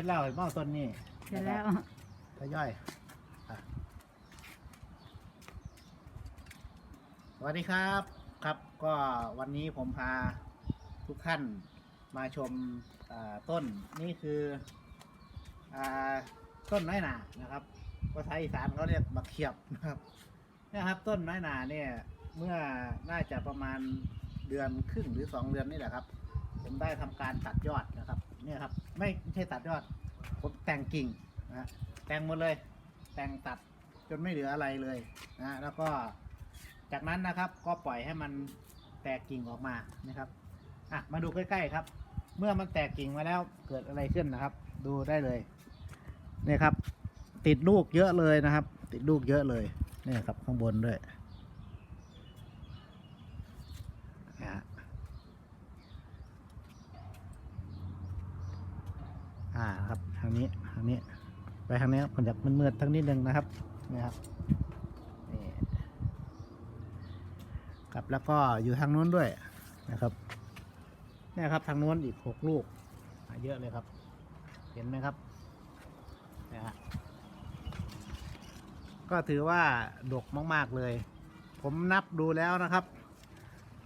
ร็จแล้วเห็นบ้ต้นนี้เสร็จแล้วทยอยอะสวัสดีครับครับก็วันนี้ผมพาทุกท่านมาชมอ่าต้นนี่คืออ่าต้นน้อยหนานะครับภาษาอีสานเขาเรียกบักเขียบนะครับเนี่ยครับ ต้นน้อยหนาเนี่ยเมื่อน่าจะประมาณเดือนครึ่งหรือสองเดือนนี่แหละครับ ผมได้ทำการตัดยอดนะครับ เนี่ยครับ ไม่ไม่ใช่ตัดยอดผมแต่งกิ่งนะฮะแต่งหมดเลย แต่งตัดจนไม่เหลืออะไรเลยนะฮะแล้วก็จากนั้นนะครับก็ปล่อยให้มันแตกกิ่งออกมานะครับอะมาดูใกล้ๆครับ เมื่อมันแตกกิ่งมาแล้วเกิดอะไรขึ้นนะครับ ดูได้เลยเนี่ยครับ ติดลูกเยอะเลยนะครับ ติดลูกเยอะเลยเนี่ยครับข้างบนด้วยนะฮะ อ่าครับทางนี้ทางนี้ ไปทางนี้ผมอยากมันมืดทั้งนิดนึงนะครับนี่ครับนี่ครับแล้วก็อยู่ทางนู้นด้วยนะครับนี่ครับทางนู้นอีกหกลูกเยอะเลยครับ เห็นไหมครับนี่ฮะก็ถือว่าดกมาก ๆ เลย ผมนับดูแล้วนะครับ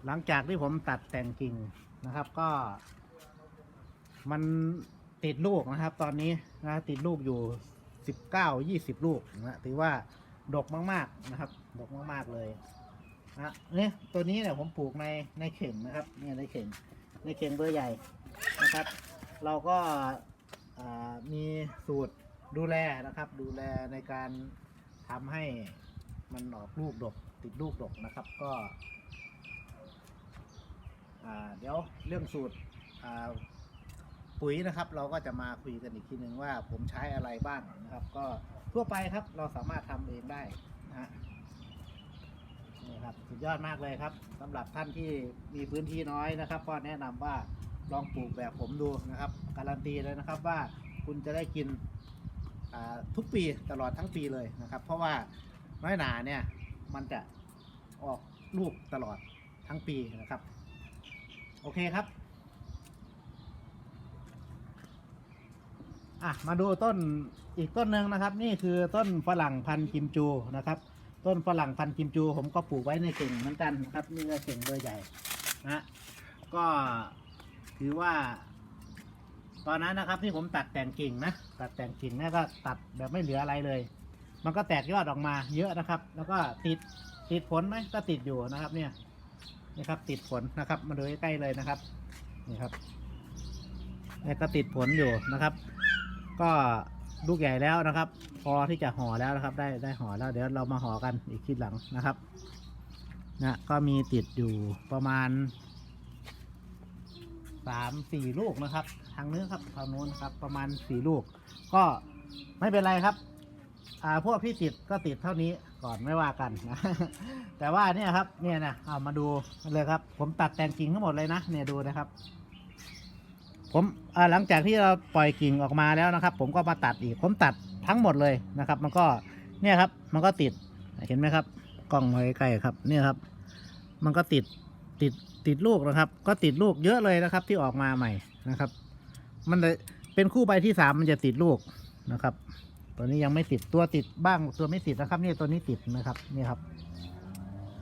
หลังจากที่ผมตัดแต่งกิ่งนะครับ ก็มัน ติดลูกนะครับ ตอนนี้นะติดลูกอยู่สิบเก้ายี่สิบลูกนะถือว่าดกมากๆนะครับ ดกมากๆเลยนะเนี่ยตัวนี้เนี่ยผมปลูกในในเข่งนะครับเนี่ยในเข่งในเข่งเบอร์ใหญ่นะครับ เราก็มีสูตรดูแลนะครับ ดูแลในการทำให้มันออกลูกดก ติดลูกดกนะครับก็เดี๋ยวเรื่องสูตรอ่า ปุ๋ยนะครับ เราก็จะมาคุยกันอีกทีหนึ่งว่า ผมใช้อะไรบ้างนะครับ ก็ทั่วไปครับเราสามารถทำเองได้นะฮะนี่ครับสุดยอดมากเลยครับสำหรับท่านที่มีพื้นที่น้อยนะครับ ก็แนะนำว่าลองปลูกแบบผมดูนะครับ การันตีเลยนะครับว่าคุณจะได้กินทุกปีตลอดทั้งปีเลยนะครับ เพราะว่าน้อยหนาเนี่ยมันจะออกลูกตลอดทั้งปีนะครับ โอเคครับ อะมาดูต้นอีกต้นหนึ่งนะครับ นี่คือต้นฝรั่งพันธุ์กิมจูนะครับ ต้นฝรั่งพันธุ์กิมจู ผมก็ปลูกไว้ในเข่งเหมือนกันนะครับนี่ก็เข่งเบอร์ใหญ่นะก็ถือว่า ตอนนั้นนะครับที่ผมตัดแต่งกิ่งนะตัดแต่งกิ่งนี่ก็ตัดแบบไม่เหลืออะไรเลย มันก็แตกยอดออกมาเยอะนะครับ แล้วก็ติดติดผลไหมก็ติดอยู่นะครับ เนี่ยนี่ครับติดผลนะครับ มาดูใกล้ๆเลยนะครับ นี่ครับนี่ก็ติดผลอยู่นะครับ ก็ลูกใหญ่แล้วนะครับ พอที่จะห่อแล้วนะครับ ได้ได้ห่อแล้วเดี๋ยวเรามาห่อกันอีกทีหลังนะครับนะก็มีติดอยู่ประมาณสามสี่ลูกนะครับ ทางนู้นครับทางนู้นครับ ประมาณสี่ลูก ก็ไม่เป็นไรครับอ่าพวกที่ติดก็ติดเท่านี้ก่อนไม่ว่ากันนะแต่ว่าเนี่ยครับเนี่ยนะเอามาดูเลยครับ ผมตัดแต่งกิ่งทั้งหมดเลยนะเนี่ยดูนะครับ ผมหลังจากที่เราปล่อยกิ่งออกมาแล้วนะครับ ผมก็มาตัดอีกผมตัดทั้งหมดเลยนะครับ มันก็เนี่ยครับ มันก็ติดเห็นไหมครับ กล้องไมาใกล้ครับ เนี่ยครับ มันก็ติดติดติดลูกนะครับ ก็ติดลูกเยอะเลยนะครับ ที่ออกมาใหม่นะครับ มันเป็นคู่ใบที่สามมันจะติดลูกนะครับ ตัวนี้ยังไม่ติดตัวติดบ้างตัวไม่ติดนะครับนี่ตัวนี้ติดนะครับนี่ครับ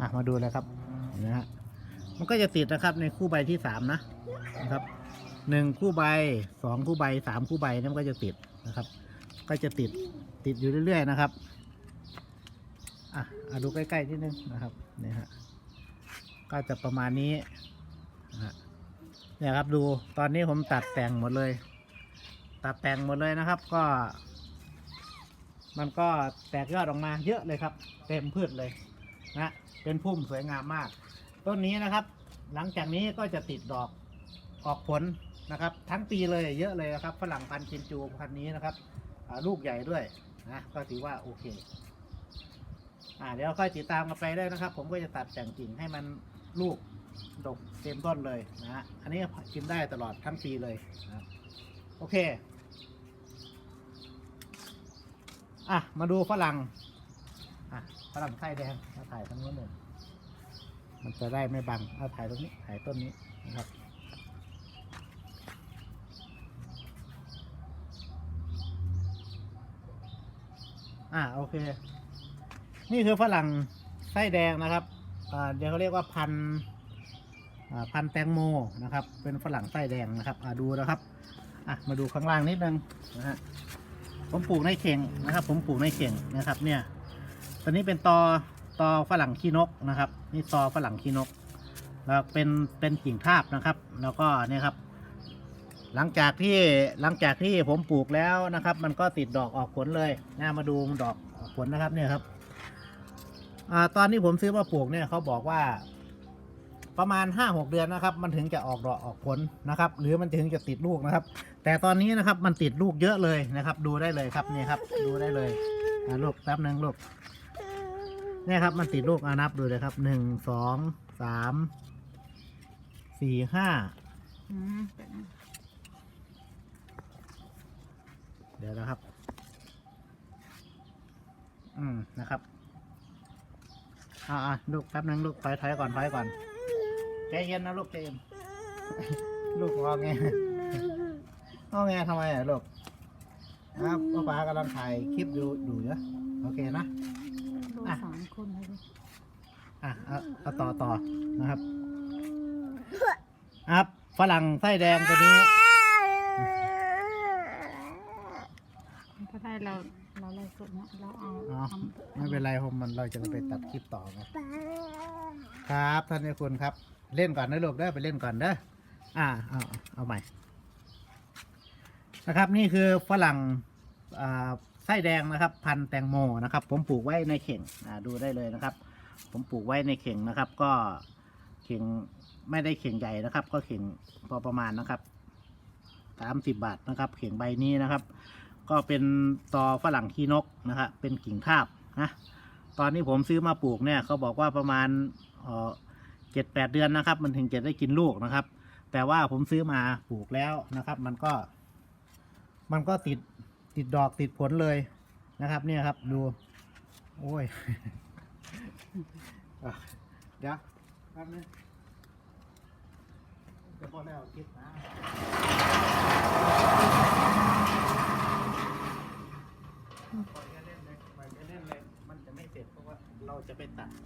อะมาดูเลยครับนะฮะมันก็จะติดนะครับในคู่ใบที่สามนะนะครับ หนึ่งคู่ใบสองคู่ใบสามคู่ใบนี่มันก็จะติดนะครับ ก็จะติดติดอยู่เรื่อยๆนะครับอะอะดูใกล้ๆนิดนึงนะครับนี่ฮะก็จะประมาณนี้นะฮะเนี่ยครับดูตอนนี้ผมตัดแต่งหมดเลย ตัดแต่งหมดเลยนะครับก็ มันก็แตกยอดออกมาเยอะเลยครับ เต็มพืชเลยนะเป็นพุ่มสวยงามมาก ต้นนี้นะครับ หลังจากนี้ก็จะติดดอกออกผล นะครับ ทั้งปีเลยเยอะเลยนะครับฝรั่งพันธุ์กินจูพันธุ์นี้นะครับลูกใหญ่ด้วยนะก็ถือว่าโอเคอ่าเดี๋ยวค่อยติดตามกันไปได้นะครับ ผมก็จะตัดแต่งกิ่งให้มันลูกดกเต็มต้นเลยนะฮะอันนี้กินได้ตลอดทั้งปีเลยนะโอเคอะมาดูฝรั่งอะฝรั่งไข่แดงมาถ่ายทั้งนู้นเลยมันจะได้ไม่บังเอาถ่ายตรงนี้ถ่ายต้นนี้นะครับ อ่าโอเค นี่คือฝรั่งไส้แดงนะครับอ่าเดี๋ยวเขาเรียกว่าพันอ่าพันแตงโมนะครับ เป็นฝรั่งไส้แดงนะครับอ่าดูนะครับอะมาดูข้างล่างนิดนึงนะฮะผมปลูกในเข่งนะครับ ผมปลูกในเข่งนะครับ เนี่ย ตอนนี้เป็นตอตอฝรั่งขี้นกนะครับ นี่ตอฝรั่งขี้นกแล้วเป็นเป็นกิ่งทาบนะครับ แล้วก็เนี่ยครับ หลังจากที่หลังจากที่ผมปลูกแล้วนะครับ มันก็ติดดอกออกผลเลยนะมาดูดอกออกผลนะครับเนี่ยครับอตอนที่ผมซื้อมาปลูกเนี่ยเขาบอกว่า ประมาณห้าหกเดือนนะครับ มันถึงจะออกดอกออกผลนะครับ หรือมันถึงจะติดลูกนะครับ แต่ตอนนี้นะครับมันติดลูกเยอะเลยนะครับ ดูได้เลยครับนี่ครับ ดูได้เลยลูกแป๊บหนึ่งลูกเนี่ยครับมันติดลูกอานับดูเลยครับหนึ่งสองสามสี่ห้า อืม เป็นเดี๋ยวนะครับ อืมนะครับ อ่าอ่าลูกแป๊บนึงลูกถอยถอยก่อนถอยก่อนใจเย็นนะลูกใจเย็นลูกงอแงงอแงทำไมอะลูกครับป้าป๋ากำลังถ่ายคลิปอยู่อยู่เนอะโอเคนะดูอะสามคนเลยดิอะเอาเอาต่อต่อนะครับครับฝรั่งไส้แดงตัวนี้ มันก็ได้ เราเราไล่สดเนาะเราเอาอ๋อทำไม่เป็นไรผมมันเราจะไปตัดคลิปต่อไงครับท่านนี่คุณครับ เล่นก่อนนะลูกเด้อไปเล่นก่อนเด้ออ่าเอาเอาใหม่นะครับ นี่คือฝรั่งอ่าไส้แดงนะครับ พันธุ์แตงโมนะครับ ผมปลูกไว้ในเข่งอ่าดูได้เลยนะครับ ผมปลูกไว้ในเข่งนะครับ ก็เข่งไม่ได้เข่งใหญ่นะครับ ก็เข่งพอประมาณนะครับสามสิบบาทนะครับ เข่งใบนี้นะครับ ก็เป็นตอฝรั่งขี้นกนะครับเป็นกิ่งทาบนะตอนนี้ผมซื้อมาปลูกเนี่ยเขาบอกว่าประมาณเจ็ดแปดเดือนนะครับ มันถึงจะได้กินลูกนะครับ แต่ว่าผมซื้อมาปลูกแล้วนะครับ มันก็ มันก็ติดติดดอกติดผลเลยนะครับ เนี่ยครับดู โอ้ยเดี๋ยวแป๊บนึงจะพอแล้วคิดนะปล่อยเล่นเลยปล่อยเล่นเลย มันจะไม่เสร็จเพราะว่าเราจะ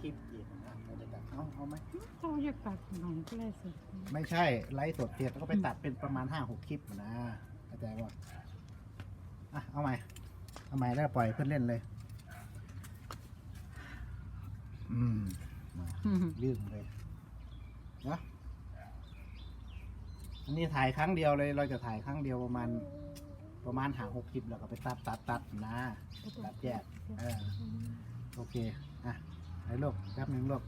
ไปตัดคลิปอีกนะเราจะตัดเอาเอาไหมเราอยากตัดหน่อยก็ไล่สดไม่ใช่ไลฟ์สดเสร็จแล้วก็ไปตัดเป็นประมาณห้าหกคลิปนะเข้าใจว่าอะเอาใหม่เอาใหม่แล้วปล่อยเพื่อนเล่นเลยอืมมาอืมลื่นเลยนะอันนี้ถ่ายครั้งเดียวเลย เราจะถ่ายครั้งเดียวประมาณประมาณหาหกคลิปแล้วก็ไปตัดตัดตัดนะตัดแยกเออโอเค อะ ไอ้ลูกแป๊บหนึ่งลูก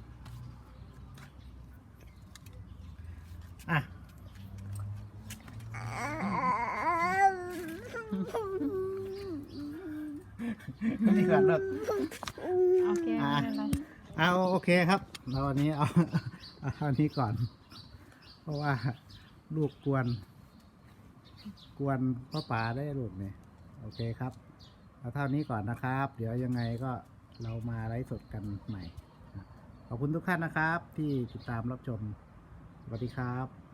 อะนี่ก่อนลูกโอเคอะไม่เป็นไรเอาโอเคครับเราวันนี้เอาเอาเท่านี้ก่อน เพราะว่าลูกกวน กวนพ่อป๋าได้ลูกเนี่ยโอเคครับเอาเท่านี้ก่อนนะครับ เดี๋ยวยังไงก็ เรามาไลฟ์สดกันใหม่ ขอบคุณทุกท่านนะครับที่ติดตามรับชม สวัสดีครับ